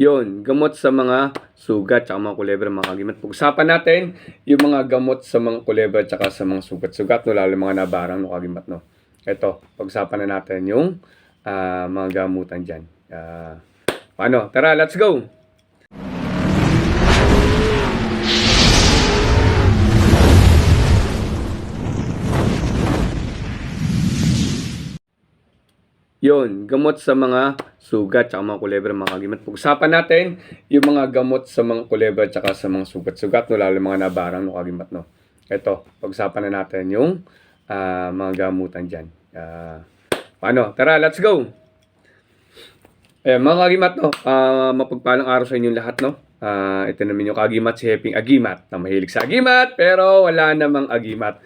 Yon, gamot sa mga sugat at mga kulebra, mga kagimat. Pag-usapan natin yung mga gamot sa mga kulebra at sa mga sugat-sugat, no, lalo mga nabarang no, kagimat. No. Ito, pag-usapan na natin yung ah, mga gamutan dyan. Ah, paano? Tara, let's go! Yon, gamot sa mga sugat at mga kulebra, mga kagimat. Pag-usapan natin yung mga gamot sa mga kulebra at sa mga sugat-sugat, no, lalo mga nabarang no, kagimat. No. Ito, pag-usapan na natin yung ah, mga gamutan dyan. Ah, paano? Tara, let's go! Eh, mga kagimat, no, ah, mapagpalang araw sa inyong lahat, no. Ah, ito naman yung kagimat si Heping Agimat na mahilig sa agimat pero wala namang agimat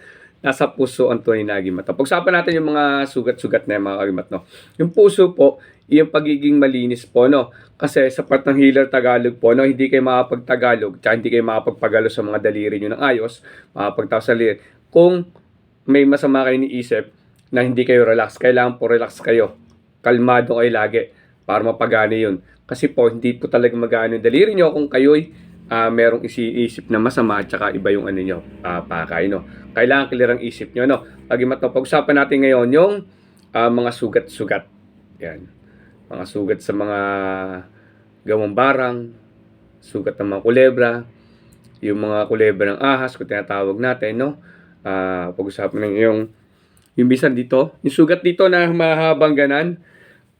nasa puso ang tunay na agimat. Pag-usapan natin yung mga sugat-sugat na yung mga agimat, no. Yung puso po, yung pagiging malinis po, no. Kasi sa part ng healer Tagalog po, no, hindi kayo makapag-Tagalog, tsaka hindi kayo makapagpagalo sa mga daliri nyo ng ayos, makapagtaw sa daliri. Kung may masama kayo iniisip na hindi kayo relax, kailangan po relax kayo. Kalmado kayo lagi para mapagana yun. Kasi po, hindi po talaga magana yung daliri nyo kung kayo'y ah merong isiisip na masama at saka iba yung ano nyo, ah, pakay, no. Kailangan clear ang isip nyo, no. Lagi mat pag-usapan natin ngayon yung ah, mga sugat-sugat. Yan. Mga sugat sa mga gawang barang, sugat ng mga kulebra, yung mga kulebra ng ahas, kung tinatawag natin, no. Ah, pag-usapan ng yung yung bisan dito, yung sugat dito na mahabang ganan,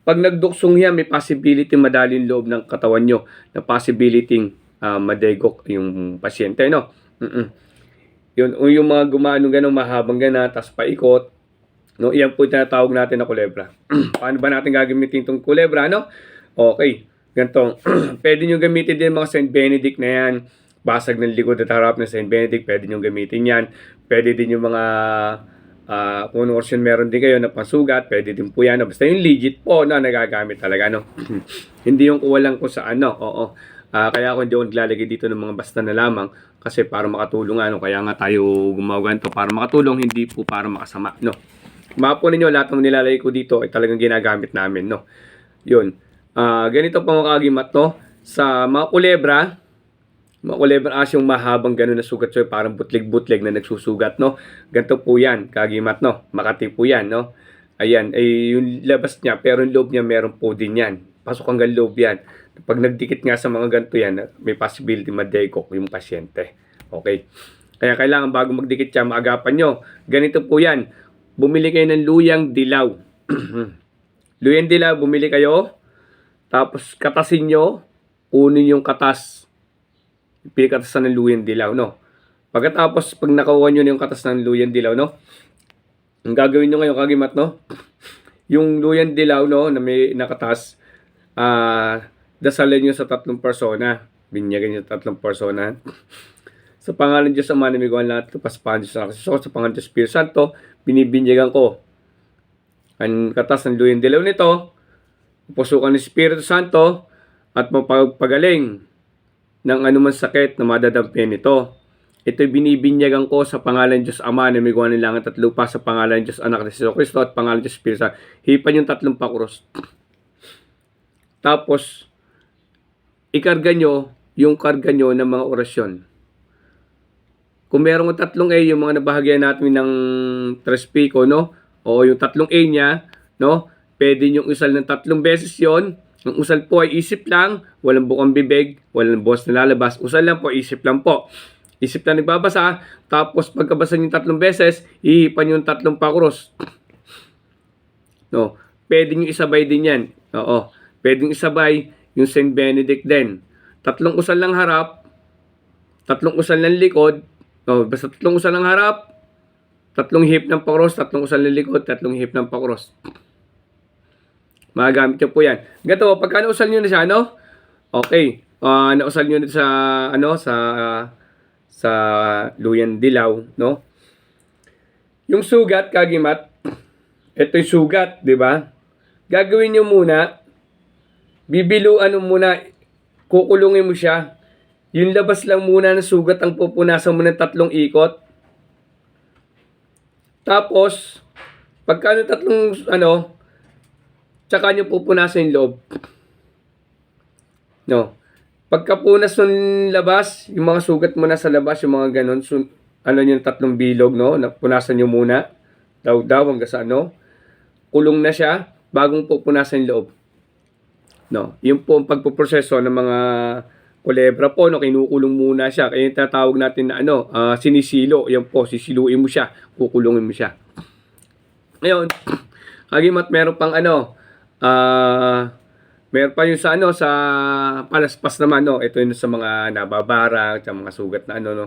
pag nagduksong yan, may possibility madali yung loob ng katawan nyo na possibility uh, madegok yung pasyente, no? Mm-mm. Yun, yung mga gumano ganun, mahabang gana, tas paikot, no? Iyan po tinatawag natin na kulebra. Paano ba natin gagamitin itong kulebra, no? Okay, ganito. pwede nyo gamitin din mga St. Benedict na yan. Basag ng likod at harap ng St. Benedict, pwede nyo gamitin yan. Pwede din yung mga Ah, kung anong orasyon meron din kayo na pansugat, pwede din po yan. Basta yung legit po na nagagamit talaga, no? hindi yung kuwalang kung saan, no? Oo. Ah, kaya ako hindi ako naglalagay dito ng mga basta na lamang kasi para makatulong, ano? Kaya nga tayo gumawa ganito para makatulong, hindi po para makasama, no? Mapo ninyo, lahat ng nilalagay ko dito ay talagang ginagamit namin, no? Yun. Ah, ganito pa mga kagimat, no? Sa mga kulebra, mga kulebra as yung mahabang ganun na sugat so parang butlig-butlig na nagsusugat no ganito po yan kagimat no makati po yan no ayan ay yung labas niya pero yung loob niya meron po din yan pasok hanggang loob yan. Pag nagdikit nga sa mga ganito yan may possibility madekok yung pasyente. Okay. Kaya kailangan bago magdikit siya maagapan nyo. Ganito po yan. Bumili kayo ng luyang dilaw. Luyang dilaw bumili kayo. Tapos katasin nyo. Kunin yung katas. Pinakatasan ng luyang dilaw, no? Pagkatapos, pag nakuha nyo yung katas ng luyang dilaw, no? Ang gagawin nyo ngayon, kagimat, no? Yung luyang dilaw, no, na may nakatas, ah, dasalin nyo sa tatlong persona. Binyagan nyo sa tatlong persona. sa pangalan Diyos Ama na may gawan lahat, paspahan Diyos na kasi sa pangalan Diyos Espiritu Santo, binibinyagan ko ang katas ng luyang dilaw nito, pusukan ng Espiritu Santo, at mapagpagaling ng anumang sakit na madadampi nito. Ito'y binibinyagan ko sa pangalan Diyos Ama na may ng langit at lupa sa pangalan Diyos Anak ni Jesus Kristo at pangalan Diyos Espiritu Santo. Hipan yung tatlong pakuros. Tapos, ikarga nyo yung karga nyo ng mga orasyon. Kung meron ng tatlong A, yung mga nabahagyan natin ng Trespico, no? O yung tatlong A niya, no? Pwede nyo isal ng tatlong beses yon ang usal po ay isip lang, walang bukang bibig, walang buwas na lalabas. Usal lang po, isip lang po. Isip lang nagbabasa, tapos pagkabasa niyo tatlong beses, ihipan yung tatlong pakuros. No, pwede niyo isabay din yan. Oo, pwedeng isabay yung St. Benedict din. Tatlong usal lang harap, tatlong usal ng likod, no, basta tatlong usal ng harap, tatlong hip ng pakuros, tatlong usal ng likod, tatlong hip ng pakuros. Magagamit nyo po yan. Gato, pagka nausal nyo na siya, ano? Okay. Uh, nausal nyo na sa, ano, sa, sa luyan dilaw, no? Yung sugat, kagimat, ito yung sugat, di ba? Gagawin nyo muna, bibiluan mo muna, kukulungin mo siya. Yung labas lang muna ng sugat ang pupunasan mo ng tatlong ikot. Tapos, pagka ng tatlong, ano, Tsaka nyo pupunasan yung loob. No. Pagkapunas ng labas, yung mga sugat mo na sa labas, yung mga ganon, sun, ano yung tatlong bilog, no? Na punasan nyo muna. Daw daw hanggang sa ano. Kulong na siya, bagong pupunasan yung loob. No, yun po ang pagpoproseso ng mga kulebra po, no, kinukulong muna siya. Kaya yung tatawag natin na ano, ah, sinisilo. Yan po, sisiluin mo siya, kukulungin mo siya. Ngayon, kagimat meron pang ano, ah, meron pa yung sa ano, sa palaspas naman, no. Ito yung sa mga nababarang, sa mga sugat na ano, no.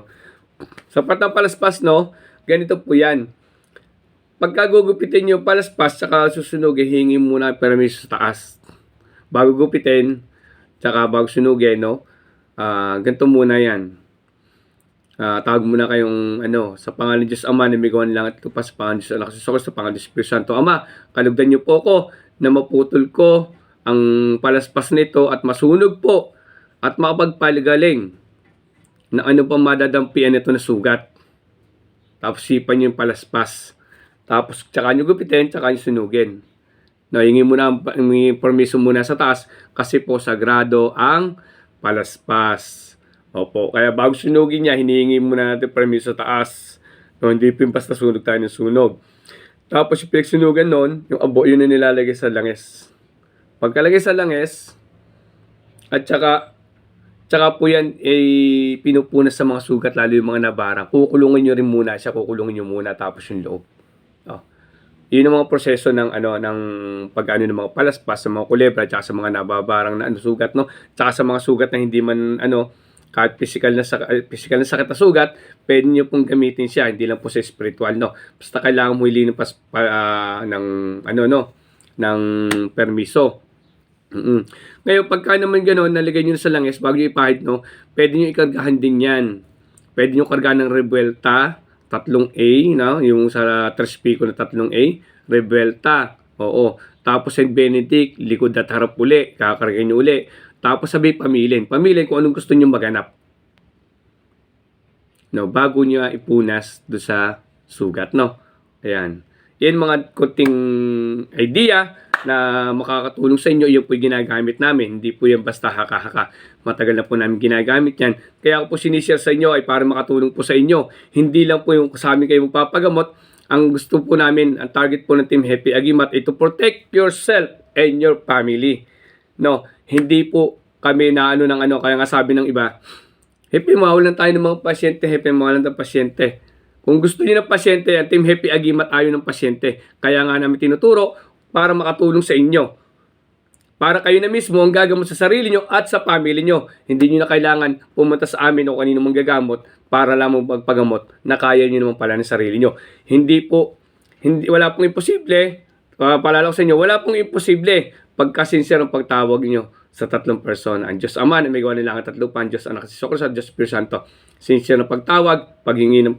Sa part ng palaspas, no, ganito po yan. Pagka gugupitin yung palaspas, saka susunog, hingi muna permiso sa taas bago gupitin, tsaka bago sunugin, no? Ah, ganito muna yan. Ah, tawag muna kayong ano, sa pangalan ng Diyos Ama na lang at pa sa pangalan ng Diyos Anak sa sa pangalan ng Espiritu Santo Ama. Kalugdan niyo po ko na maputol ko ang palaspas nito at masunog po at makapagpaligaling na ano pa madadampian nito na sugat. Tapos sipan niyo yung palaspas. Tapos tsaka niyo gupitin, tsaka niyo sunugin. No, hingi muna hingi permiso muna sa taas kasi po sagrado ang palaspas. Opo, kaya bago sunugin niya, hinihingi muna natin permiso sa taas. No, hindi po basta sunog tayo ng sunog. Tapos yung pinagsunugan nun, yung abo, yun na nilalagay sa langis. Pagkalagay sa langis, at saka, tsaka po yan, eh, pinupunas sa mga sugat, lalo yung mga nabara. Kukulungin nyo rin muna siya, kukulungin nyo muna, tapos yung loob. Yun ang mga proseso ng ano ng pag-ano ng mga palaspas sa mga kulebra at sa mga nababarang na ano, sugat no. Tsaka sa mga sugat na hindi man ano kahit physical na sa physical na sakit na sugat, pwede niyo pong gamitin siya, hindi lang po sa spiritual no. Basta kailangan mo ilinin pas pa, ah, ng ano no ng permiso. mm Ngayon, pagka naman gano'n, nalagay nyo sa langis bago nyo ipahid, no, pwede nyo ikargahan din yan. Pwede nyo kargahan ng revuelta, tatlong A, no? yung sa Trespico na tatlong A, Revuelta, oo. Tapos St. Benedict, likod at harap uli, kakargahin nyo uli. Tapos sabi pamilin, pamilin kung anong gusto nyo maganap. No, bago nyo ipunas do sa sugat, no? Ayan. Yan mga kunting idea na makakatulong sa inyo. Yan po yung ginagamit namin. Hindi po yan basta haka-haka. Matagal na po namin ginagamit yan. Kaya ako po sinishare sa inyo ay para makatulong po sa inyo. Hindi lang po yung sa amin kayo magpapagamot. Ang gusto po namin, ang target po ng Team Happy Agimat ay to protect yourself and your family. No, hindi po kami na ano ng ano, kaya nga sabi ng iba, Happy, mawalan tayo ng mga pasyente, happy, mawalan ng pasyente. Kung gusto niyo ng pasyente, ang Team Happy Agimat ayaw ng pasyente. Kaya nga namin tinuturo para makatulong sa inyo. Para kayo na mismo ang gagamot sa sarili nyo at sa family nyo. Hindi nyo na kailangan pumunta sa amin o kanino manggagamot para lamang magpagamot na kaya nyo naman pala ng sarili nyo. Hindi po, hindi, wala pong imposible. Uh, palala ko sa inyo, wala pong imposible pagka sincere ang pagtawag nyo sa tatlong person. Ang Diyos Ama na may gawa nila ang tatlo pa, ang Diyos Anak si Sokros at Diyos Espiritu Santo. Sincere na pagtawag, paghingi ng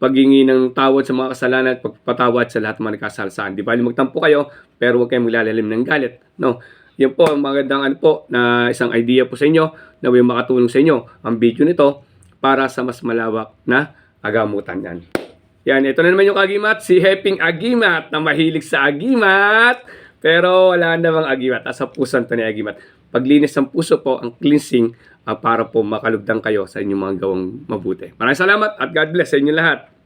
paghingi ng tawad sa mga kasalanan at pagpatawad sa lahat ng mga nakasalsaan. Di ba, magtampo kayo, pero huwag kayong maglalalim ng galit. No? Yan po, ang magandang ano po, na isang idea po sa inyo, na may makatulong sa inyo ang video nito para sa mas malawak na agamutan yan. Yan, ito na naman yung agimat, si Heping Agimat na mahilig sa agimat, pero wala namang agimat. Asa pusan to ni agimat. Paglinis ng puso po, ang cleansing, ah, para po makalugdan kayo sa inyong mga gawang mabuti. Maraming salamat at God bless sa inyo lahat.